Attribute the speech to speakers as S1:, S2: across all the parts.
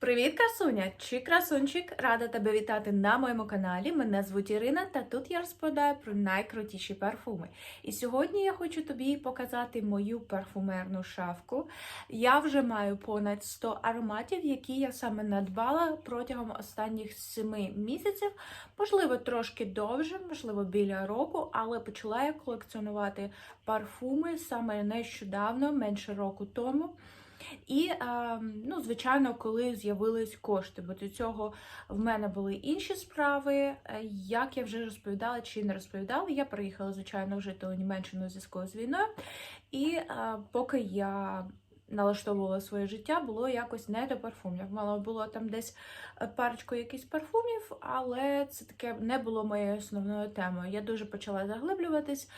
S1: Привіт, красуня чи красунчик! Рада тебе вітати на моєму каналі. Мене звуть Ірина, та тут я розповідаю про найкрутіші парфуми. І сьогодні я хочу тобі показати мою парфумерну шафку. Я вже маю понад 100 ароматів, які я саме надбала протягом останніх 7 місяців, можливо, трошки довше, можливо, біля року, але почала я колекціонувати парфуми саме нещодавно, менше року тому. І, е, ну, звичайно, коли з'явились кошти, бо до цього в мене були інші справи. Е, Як я вже розповідала чи не розповідала, я приїхала, звичайно, жити у Німеччину зв'язку з війною. І е, поки я налаштовувала своє життя, було якось не до парфумів. Мало було там десь е, парочку якихось парфумів, але це таке не було моєю основною темою. Я дуже почала заглиблюватись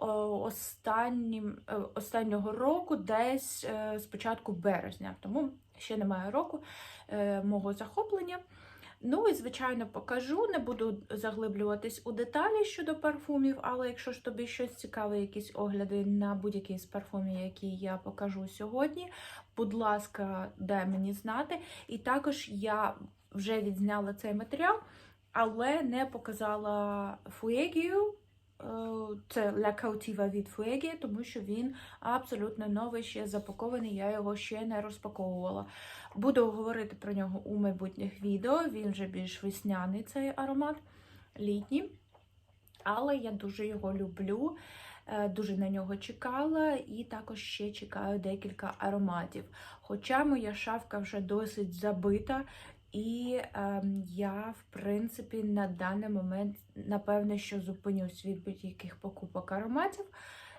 S1: останнім, е, останнього року, десь е, з початку березня, тому ще немає року е, мого захоплення. Ну і, звичайно, покажу, не буду заглиблюватись у деталі щодо парфумів, але якщо ж тобі щось цікаве, якісь огляди на будь-який з парфумів, які я покажу сьогодні, будь ласка, дай мені знати. І також я вже відзняла цей матеріал, але не показала фуегію. Е, Це La Cautiva від Fuegi, тому що він абсолютно новий, ще запакований, я його ще не розпаковувала. Буду говорити про нього у майбутніх відео. Він вже більш весняний цей аромат, літній. Але я дуже його люблю, е, дуже на нього чекала, і також ще чекаю декілька ароматів. Хоча моя шафка вже досить забита, і ем, я, в принципі, на даний момент, напевне, що зупинюсь від будь-яких покупок ароматів.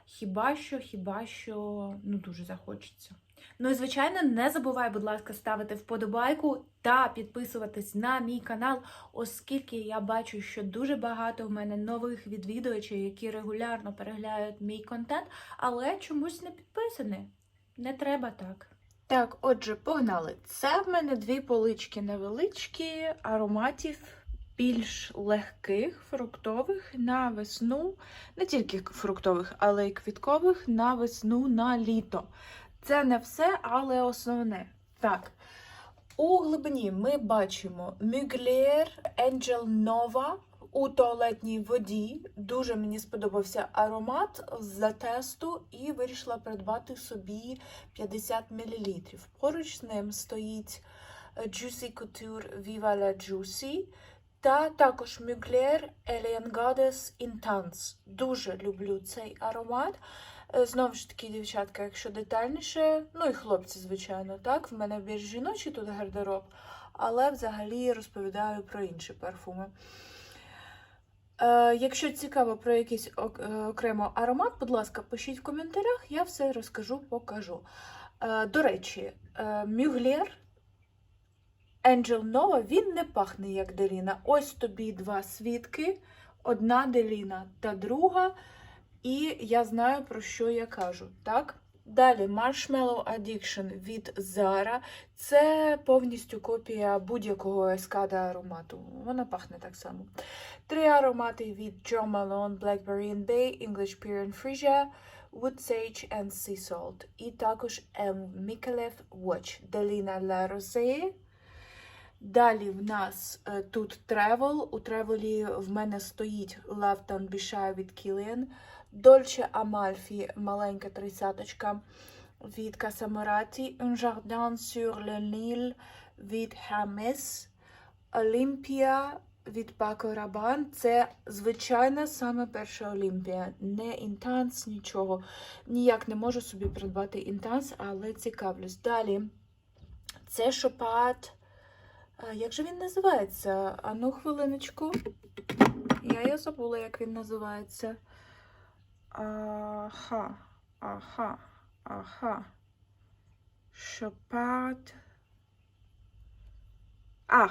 S1: Хіба що, хіба що ну дуже захочеться. Ну і звичайно, не забувай, будь ласка, ставити вподобайку та підписуватись на мій канал, оскільки я бачу, що дуже багато в мене нових відвідувачів, які регулярно переглядають мій контент, але чомусь не підписані. Не треба так. Так, отже, погнали. Це в мене дві полички невеличкі ароматів більш легких, фруктових на весну, не тільки фруктових, але й квіткових на весну на літо. Це не все, але основне. Так, у глибині ми бачимо Mugler Angel Nova у туалетній воді. Дуже мені сподобався аромат з тесту і вирішила придбати собі 50 мл. Поруч з ним стоїть е, Juicy Couture Viva la Juicy. Та також Mugler Alien Goddess Intense. Дуже люблю цей аромат. Е, Знову ж таки, дівчатка, якщо детальніше, ну і хлопці, звичайно, так, в мене більш жіночий тут гардероб, але взагалі розповідаю про інші парфуми. Е, якщо цікаво про якийсь е, окремо аромат, будь ласка, пишіть в коментарях, я все розкажу, покажу. Е, до речі, Мюглер Angel Nova, він не пахне як Деліна. Ось тобі два свідки, одна Деліна та друга. І я знаю, про що я кажу, так? Далі Marshmallow Addiction від Zara. Це повністю копія будь-якого ескада аромату. Вона пахне так само. Три аромати від Jo Malone, Blackberry and Bay, English Pear and Freesia, Wood Sage and Sea Salt. І також M. Micallef Watch, Delina La Rosée. Далі в нас е, тут Travel. У тревелі в мене стоїть Love Don't Be Shy від Kilian. Dolce Amalfi, маленька тридцяточка від Casamorati. Un Jardin sur le Nil від Hermes. Olympia від Paco Rabanne. Це звичайна саме перша Олімпія. Не інтанс, нічого. Ніяк не можу собі придбати інтанс, але цікавлюсь. Далі це Шопат. Як же він називається? Ану, хвилиночку. Я його забула, як він називається. Ага, ага, ага. Шопат. А,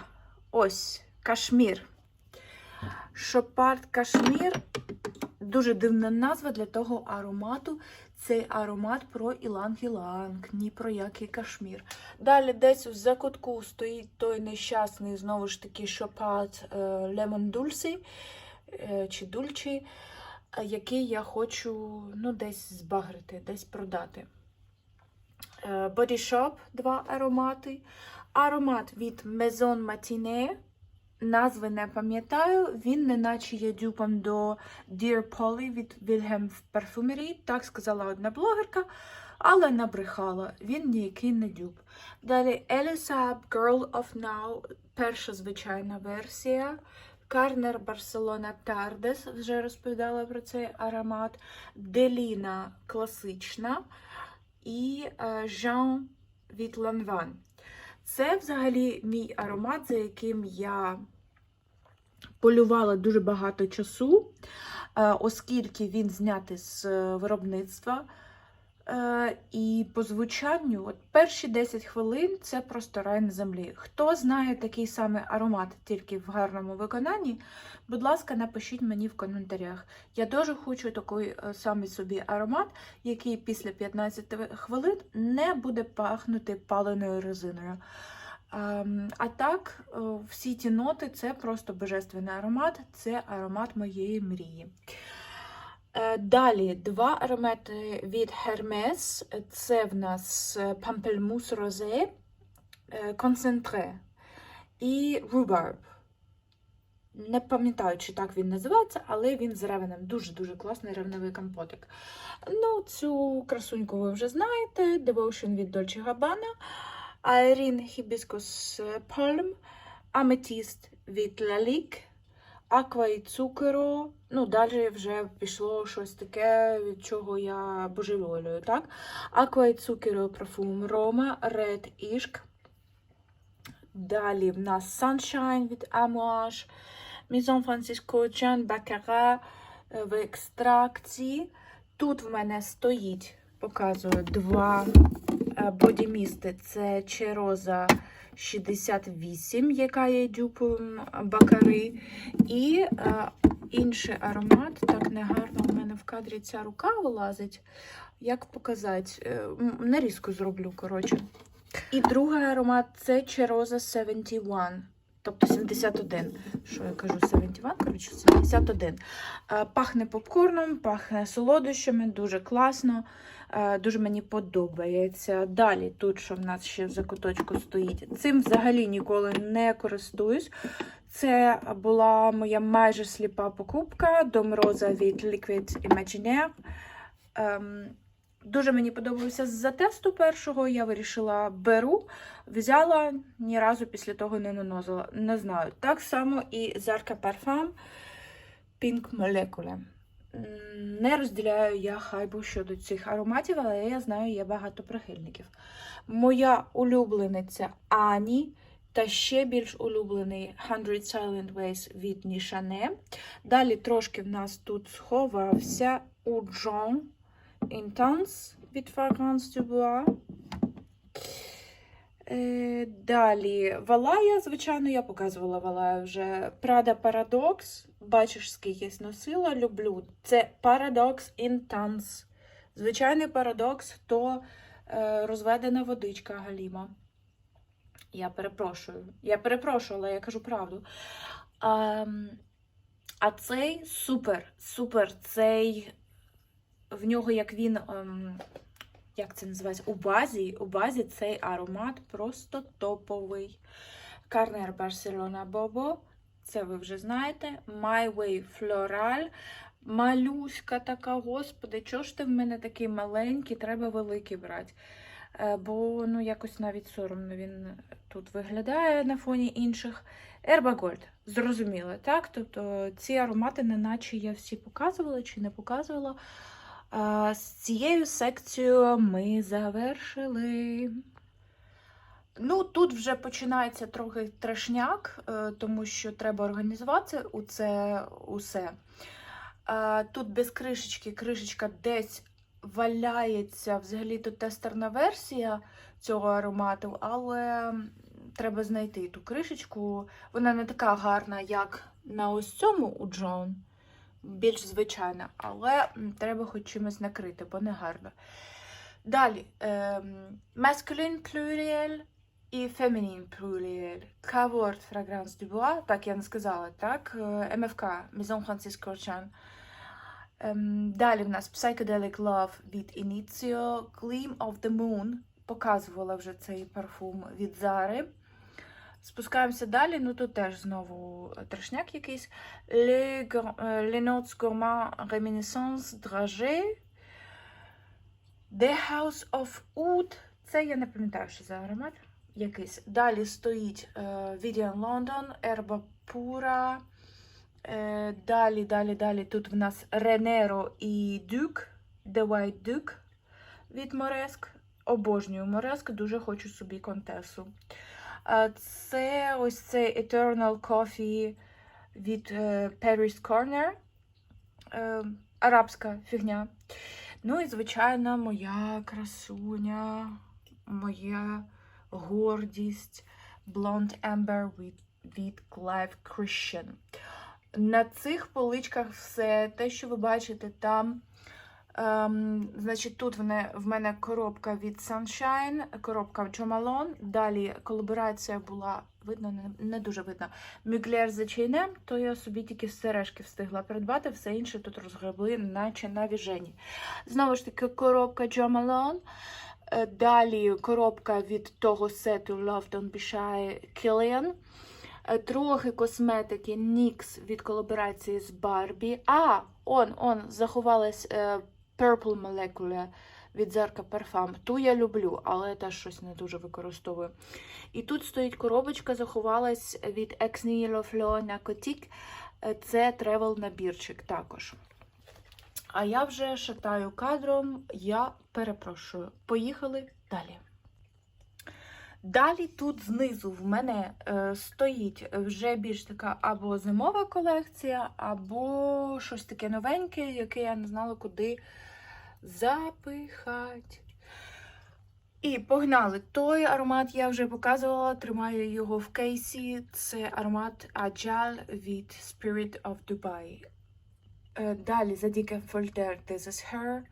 S1: ось, кашмір. Шопард кашмір. Дуже дивна назва для того аромату. Цей аромат про іланг-іланг, ні про який кашмір. Далі десь в закутку стоїть той нещасний, знову ж таки, шопат Лемон Дульсі чи Дульчі, е, який я хочу ну, десь збагрити, десь продати. Е, Body Shop два аромати. Аромат від Maison Matinee. Назви не пам'ятаю. Він неначе є дюпом до Dear Polly від Wilhelm Parfumery. Так сказала одна блогерка, але набрехала. Він ніякий не дюб. Далі Elisab Girl of Now, перша звичайна версія. Карнер Барселона Тардес, вже розповідала про цей аромат. Деліна класична і е, Jean від Lanvin. Це взагалі мій аромат, за яким я полювала дуже багато часу, е, оскільки він знятий з е, виробництва. Е, І по звучанню, от перші 10 хвилин це просто рай на землі. Хто знає такий самий аромат, тільки в гарному виконанні, будь ласка, напишіть мені в коментарях. Я дуже хочу такий е, самий собі аромат, який після 15 хвилин не буде пахнути паленою резиною. Ем, А так, е, всі ті ноти це просто божественний аромат, це аромат моєї мрії. Е, Далі два аромати від Hermes. Це в нас Pamplemousse Rosé, е, Concentré і Rhubarb. Не пам'ятаю, чи так він називається, але він з ревенем. Дуже-дуже класний ревневий компотик. Ну, цю красуньку ви вже знаєте. Devotion від Dolce Gabbana, Aerin Hibiscus Palm, Amethyst від Lalique, Аква і цукеру. Ну, далі вже пішло щось таке, від чого я божеволюю, так? Аква і цукеру парфум Рома, Red Ishq. Далі в нас Sunshine від Amouage, Maison Francisco, Jean Baccarat е, в екстракції. Тут в мене стоїть, показую, два е, бодімісти. Це Чероза 68, яка є дюпом Бакари. І е, інший аромат. Так негарно у мене в кадрі ця рука вилазить. Як показати? Е, Нарізку зроблю, коротше. І другий аромат це Чероза 71. Тобто 71. Що я кажу? 71, коротше, 71. Е, Пахне попкорном, пахне солодощами, дуже класно. Е, Дуже мені подобається. Далі, тут, що в нас ще в закуточку стоїть, цим взагалі ніколи не користуюсь. Це була моя майже сліпа покупка Дом Роза від Liquid Imaginaire. Ем, Дуже мені подобався з-за тесту першого. Я вирішила беру, взяла, ні разу після того не наносила. Не знаю. Так само і Zarka Parfum Pink Molecule. Не розділяю я хайбу щодо цих ароматів, але я знаю, є багато прихильників. Моя улюблениця Ані. Та ще більш улюблений 100 Silent Ways від Нішане. Далі трошки в нас тут сховався Уджон Intense від Fragrance du Bois. Е, Далі Валая, звичайно, я показувала Валая вже. Prada Paradox. Бачиш, скільки я носила, люблю. Це Paradox Intense. Звичайний парадокс, то е, розведена водичка Галіма. Я перепрошую. Я перепрошую, але я кажу правду. А, а цей супер, супер, цей в нього, як він, ем, як це називається, у базі, у базі цей аромат просто топовий. Carner Barcelona Bobo, це ви вже знаєте. My Way Floral. Малюська така, господи, чого ж ти в мене такий маленький, треба великий брати. Е, Бо ну, якось навіть соромно він тут виглядає на фоні інших. Gold, зрозуміло, так? Тобто ці аромати, неначе я всі показувала чи не показувала. З цією секцією ми завершили. Ну, тут вже починається трохи трешняк, е, тому що треба організувати у це усе. Тут без кришечки, кришечка десь валяється. Взагалі тут тестерна версія цього аромату, але треба знайти ту кришечку. Вона не така гарна, як на ось цьому у Джон більш звичайна, але треба хоч чимось накрити, бо не гарно. Далі ем, Masculine Pluriel і Feminine Pluriel. Cavort Fragrance du Bois, так я не сказала, так? Е, МФК Maison Francisco Chan. Ем, далі в нас Psychedelic Love від Initio, Gleam of the Moon. Показувала вже цей парфум від Зари. Спускаємося далі, ну тут теж знову трешняк якийсь. Les, е, Les Notes Gourmand Reminiscence Dragé. The House of Oud. Це я не пам'ятаю, що за аромат якийсь. Далі стоїть е, Vivian London, Erba Pura. Е, далі, далі, далі. Тут в нас Ренеро і Duke, The White Duke від Мореск. Обожнюю Мореск, дуже хочу собі контесу. Це ось цей Eternal Coffee від е, Paris Corner. Е, Арабська фігня. Ну і, звичайно, моя красуня, моя гордість Blonde Amber від, від Clive Christian. На цих поличках все те, що ви бачите там. Ем, значить, тут в мене, коробка від Sunshine, коробка Malone. Далі колаборація була, видно, не, не дуже видно. Мюглер за чайнем, то я собі тільки сережки встигла придбати, все інше тут розгребли, наче на віжені. Знову ж таки, коробка Malone. Е, Далі коробка від того сету Love Don't Be Shy Killian. Е, Трохи косметики NYX від колаборації з Барбі. А, он, он, заховалась е, Purple Molecule від Зерка Parfum. Ту я люблю, але теж щось не дуже використовую. І тут стоїть коробочка, заховалась від Ex Nihilo Fleur Narcotique. Е, Це тревел набірчик також. А я вже шатаю кадром, я перепрошую. Поїхали далі. Далі тут знизу в мене е, стоїть вже більш така або зимова колекція, або щось таке новеньке, яке я не знала, куди запихати. І погнали. Той аромат я вже показувала, тримаю його в кейсі. Це аромат Agile від Spirit of Dubai. Е, Далі Задіка Фольтер This is Her.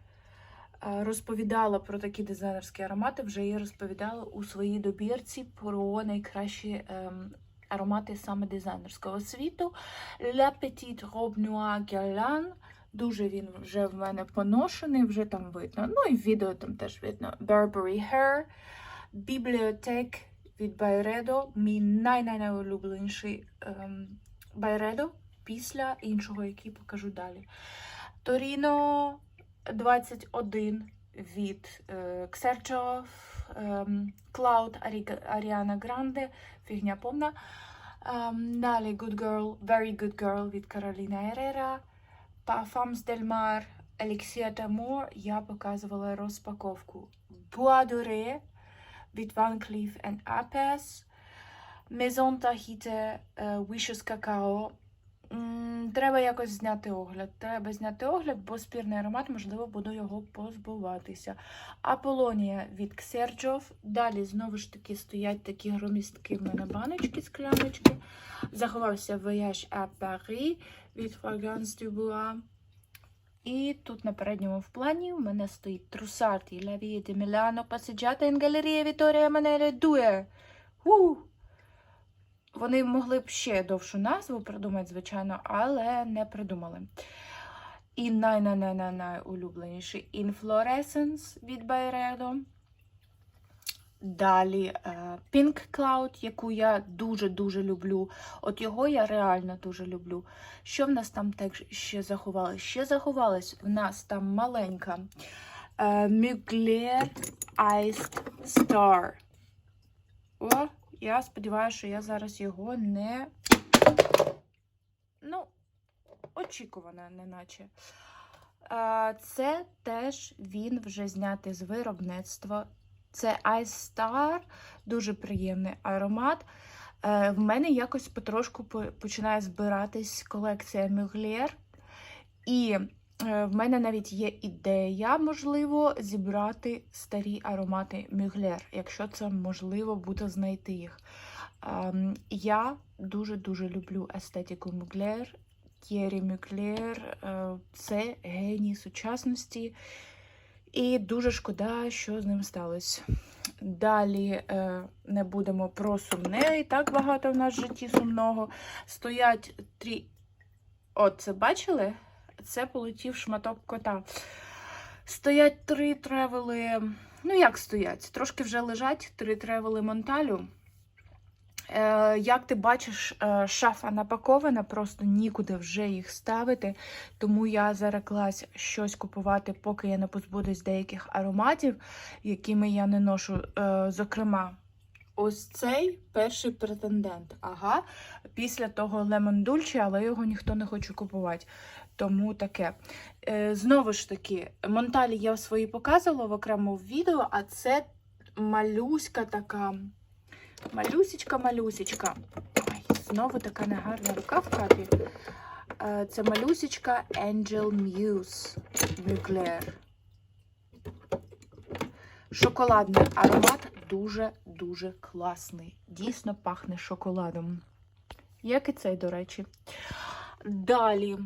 S1: Е, Розповідала про такі дизайнерські аромати, вже я розповідала у своїй добірці про найкращі ем, аромати саме дизайнерського світу. La Petite Robe Noire Guerlain. Дуже він вже в мене поношений, вже там видно. Ну і в відео там теж видно. Burberry Hair. Bibliothèque від Byredo. Мій най-най-найулюбленіший ем, Byredo після іншого, який покажу далі. Torino 21 від Xercio, ем, Cloud Ariana Grande, фігня повна. Ем, далі Good Girl, Very Good Girl від Кароліна Herrera. Del Mar, Elixir d'Amour. Я показувала розпаковку. Bois Cleef and Arpels. Maison Tahite, е, Wishes Cacao. Треба якось зняти огляд. Треба зняти огляд, бо спірний аромат, можливо, буду його позбуватися. Аполонія від Ксерджов. Далі, знову ж таки, стоять такі громістки в мене баночки, скляночки. Заховався Voyage à Paris від Fragrance du Bois. І тут на передньому в плані в мене стоїть Трусарті La Vie di Milano, Passeggiata in Galleria Vittoria Emanuele II. У! Вони могли б ще довшу назву придумати, звичайно, але не придумали. І най-най-най-най-улюбленіший Inflorescence від Byredo. Далі е, Pink Cloud, яку я дуже-дуже люблю. От його я реально дуже люблю. Що в нас там теж ще заховалось? Ще заховалось в нас там маленька е, Mugler Iced Star. О, я сподіваюся, що я зараз його не. Ну, очікувано, неначе. Це теж він вже знятий з виробництва. Це Ice Star, дуже приємний аромат. Е, В мене якось потрошку починає збиратись колекція Mugler. І в мене навіть є ідея, можливо, зібрати старі аромати Mugler, якщо це можливо буде знайти їх. Ем, Я дуже-дуже люблю естетику Mugler. Т'єрі Мюклер е, це геній сучасності. І дуже шкода, що з ним сталося. Далі е, не будемо про сумне, і так багато в нас в житті сумного. Стоять три. О, це бачили? Це полетів шматок кота. Стоять три тревели. Ну, як стоять? Трошки вже лежать три тревели Монталю. Е, Як ти бачиш, е, шафа напакована, просто нікуди вже їх ставити. Тому я зареклась щось купувати, поки я не позбудусь деяких ароматів, якими я не ношу. Е, Зокрема, ось цей перший претендент. Ага, після того Lemon Dulce, але його ніхто не хоче купувати. Тому таке. Е, Знову ж таки, Монталі я свої показувала в окремому відео, а це малюська така. Малюсечка, малюсечка. Знову така негарна рука в капі. Е, Це малюсечка Angel Muse Mugler. Шоколадний аромат дуже-дуже класний. Дійсно пахне шоколадом. Як і цей, до речі. Далі.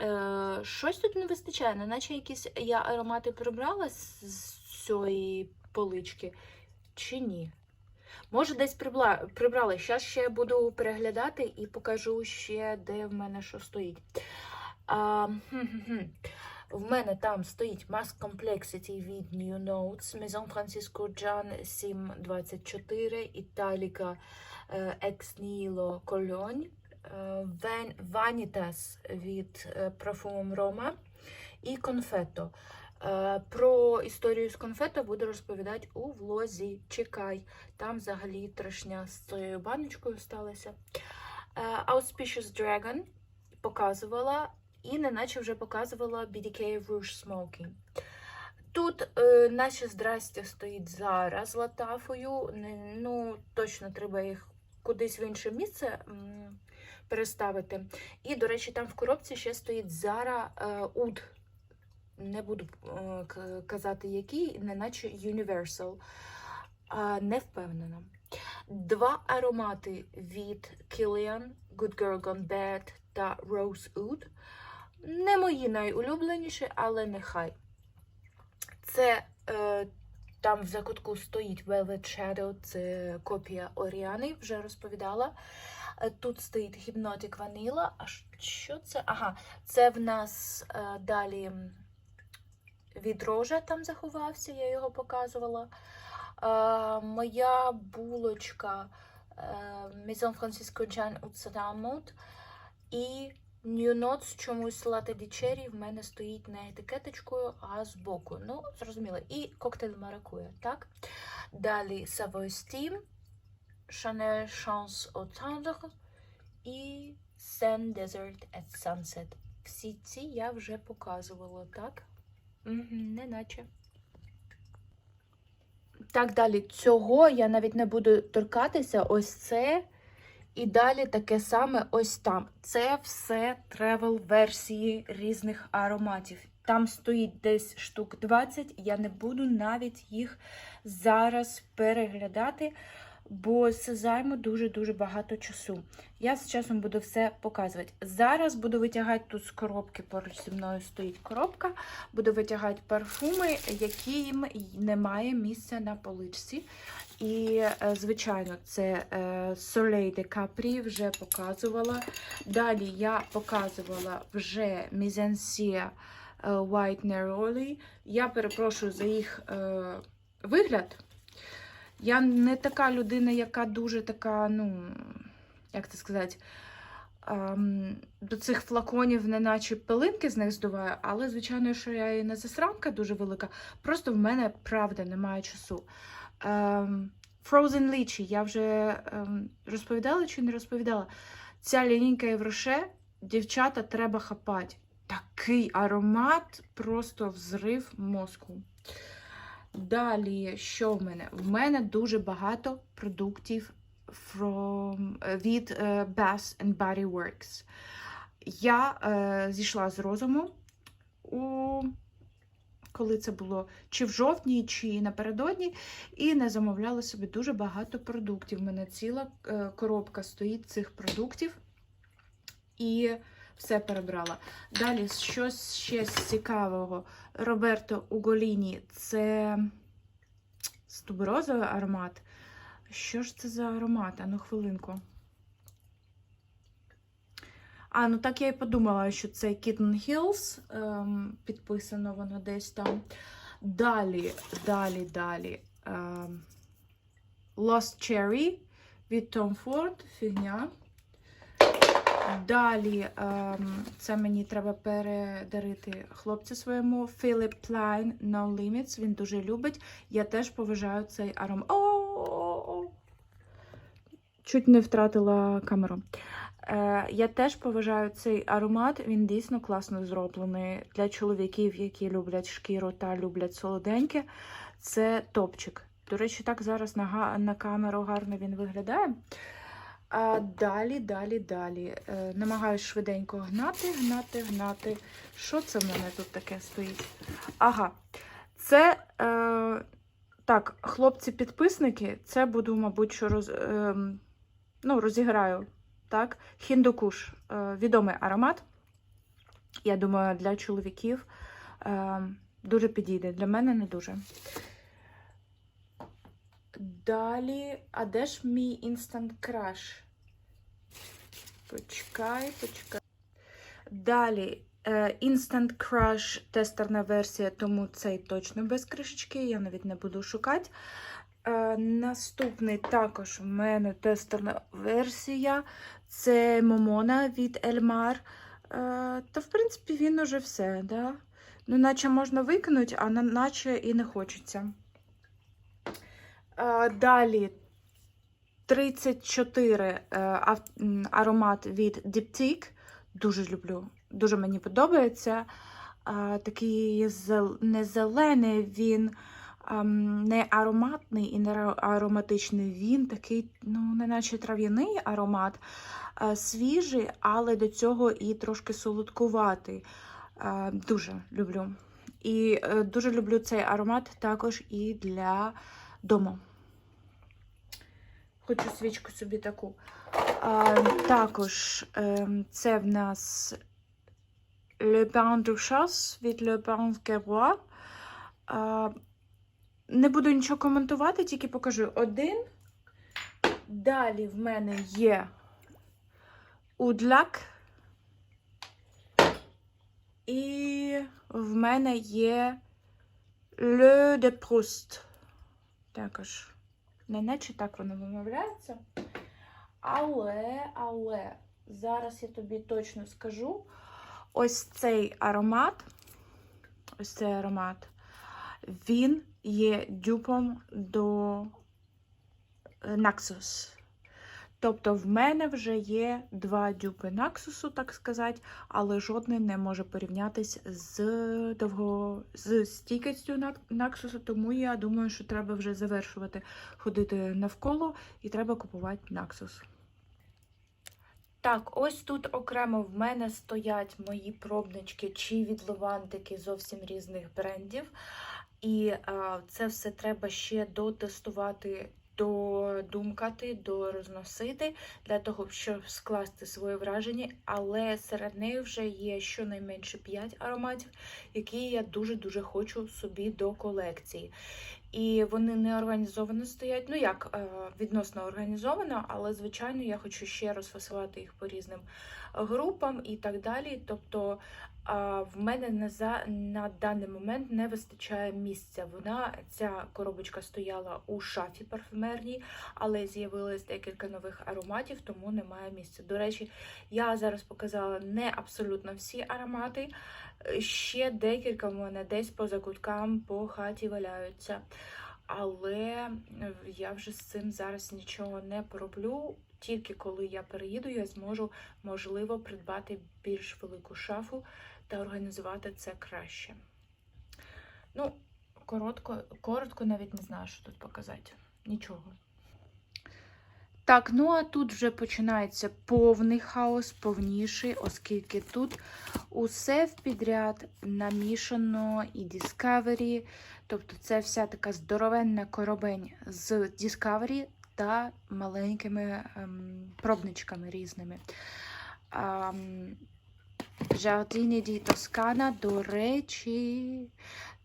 S1: Е, щось тут не вистачає, неначе якісь я аромати прибрала з, цієї полички, чи ні? Може, десь прибрала. Зараз ще буду переглядати і покажу ще, де в мене що стоїть. А. В мене там стоїть Mask Complexity від New Notes, Maison Francisco Gian 724, Італіка е, Ex Nihilo Cologne, Vanitas від е, Parfumum Roma і Confetto. Е, Про історію з конфетто буду розповідати у влозі. Чекай, там взагалі трешня з цією баночкою сталася. Е, Auspicious Dragon показувала і неначе вже показувала BDK Rouge Smoking. Тут е, наше здрастя стоїть зараз з латафою. Ну, точно треба їх кудись в інше місце переставити. І, до речі, там в коробці ще стоїть Zara е, Oud. Не буду е, казати, який, неначе Universal. Не впевнена. Два аромати від Kilian, Good Girl Gone Bad та Rose Oud. Не мої найулюбленіші, але нехай. Це е, там в закутку стоїть Velvet Shadow, це копія Оріани, вже розповідала. Е, Тут стоїть Hypnotic Vanilla. А що це? Ага, це в нас е, далі м, від рожа там заховався, я його показувала. Е, моя булочка Maison Francisco Gian Uzzamut і New Notes чомусь di Cherry в мене стоїть не етикеточкою, а збоку. Ну, зрозуміло. І коктейль маракуя, так? Далі Savoy Steam, Chanel Chance au Tendre і Sand Desert at Sunset. Всі ці я вже показувала, так? Угу, неначе. Так, далі. Цього я навіть не буду торкатися. Ось це. І далі таке саме ось там. Це все тревел-версії різних ароматів. Там стоїть десь штук 20, я не буду навіть їх зараз переглядати, бо це займе дуже-дуже багато часу. Я з часом буду все показувати. Зараз буду витягати тут з коробки, поруч зі мною стоїть коробка, буду витягати парфуми, яким немає місця на поличці. І, е, звичайно, це е, Soleil de Capri вже показувала. Далі я показувала вже Mizansia White Neroli. Я перепрошую за їх е, вигляд. Я не така людина, яка дуже така, ну, як це сказати, ем, до цих флаконів, неначе пилинки з них здуваю, але, звичайно, що я і не засранка дуже велика. Просто в мене правда немає часу. Ем, Frozen Lychee, я вже ем, розповідала чи не розповідала. Ця лінійка Євроше, дівчата, треба хапати. Такий аромат, просто взрив мозку. Далі, що в мене? В мене дуже багато продуктів from, від е, Bath and Body Works. Я е, зійшла з розуму у коли це було чи в жовтні, чи напередодні, і не замовляла собі дуже багато продуктів. У мене ціла е, коробка стоїть цих продуктів. І все перебрала. Далі щось ще цікавого. Роберто Уголіні це з туберозовий аромат. Що ж це за аромат? А ну хвилинку. А, ну так я і подумала, що це Kitten Hills. Ем, підписано воно десь там. Далі, далі, далі. Ем, Lost Cherry від Tom Ford, фігня. Далі ем, це мені треба передарити хлопцю своєму. Philip Plein No Limits. Він дуже любить. Я теж поважаю цей аромат. Чуть не втратила камеру. Е, я теж поважаю цей аромат. Він дійсно класно зроблений для чоловіків, які люблять шкіру та люблять солоденьке. Це топчик. До речі, так зараз на, на камеру гарно він виглядає. А далі, далі, далі. Е, намагаюсь швиденько гнати, гнати, гнати. Що це в мене тут таке стоїть? Ага, це е, так, хлопці-підписники, це буду, мабуть, що роз, е, ну, розіграю. Так, Хіндукуш е, відомий аромат. Я думаю, для чоловіків е, дуже підійде. Для мене не дуже. Далі, а де ж мій Instant Crush? Почекай, почекай. Далі Instant Crush тестерна версія, тому цей точно без кришечки, я навіть не буду шукати. Е, наступний також в мене тестерна версія. Це Момона від Elmar. Е, та, в принципі, він уже все, да? Ну, наче можна викинути, а наче і не хочеться. Е, Далі 34 е, ав- м, аромат від Diptyque. Дуже люблю, дуже мені подобається. Такий не зелений, він не ароматний і не ароматичний. Він такий, ну, не наче трав'яний аромат, свіжий, але до цього і трошки солодкуватий. Дуже люблю. І е, дуже люблю цей аромат також і для дому. Хочу свічку собі таку. Також ем, це в нас Du Chasse від Le Pain Guerrois. Не буду нічого коментувати, тільки покажу один. Далі в мене є Удлак. І в мене є Le de Proust. Також. Не наче так воно вимовляється. Але, але, зараз я тобі точно скажу. Ось цей аромат, ось цей аромат, він є дюпом до е, Naxos. Тобто в мене вже є два дюпи Наксусу, так сказати, але жодний не може порівнятись з довго з стійкістю Наксусу, тому я думаю, що треба вже завершувати ходити навколо і треба купувати Наксус. Так, ось тут окремо в мене стоять мої пробнички чи відливантики зовсім різних брендів. І а, це все треба ще дотестувати, додумкати, дорозносити для того, щоб скласти своє враження. Але серед них вже є щонайменше 5 ароматів, які я дуже-дуже хочу собі до колекції. І вони не організовано стоять. Ну як е, відносно організовано, але звичайно я хочу ще розфасувати їх по різним групам і так далі. Тобто в мене на, за, на даний момент не вистачає місця. Вона ця коробочка стояла у шафі парфюмерній, але з'явилось декілька нових ароматів, тому немає місця. До речі, я зараз показала не абсолютно всі аромати. Ще декілька в мене десь по закуткам по хаті валяються. Але е, я вже з цим зараз нічого не пороблю. Тільки коли я переїду, я зможу, можливо, придбати більш велику шафу та організувати це краще. Ну, коротко, коротко навіть не знаю, що тут показати. Нічого. Так, ну а тут вже починається повний хаос, повніший, оскільки тут усе в підряд намішано і Discovery, тобто це вся така здоровенна коробень з Discovery та маленькими ем, пробничками різними. Ем, Giardini di Toscana, до речі,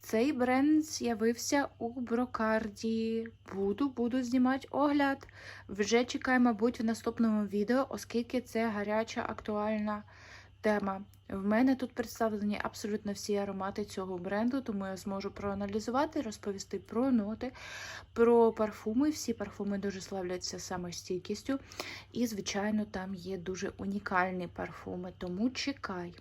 S1: цей бренд з'явився у брокарді. Буду, буду знімати огляд. Вже чекаю, мабуть, в наступному відео, оскільки це гаряча, актуальна тема. В мене тут представлені абсолютно всі аромати цього бренду, тому я зможу проаналізувати, розповісти про ноти, про парфуми. Всі парфуми дуже славляться саме стійкістю. І, звичайно, там є дуже унікальні парфуми, тому чекай.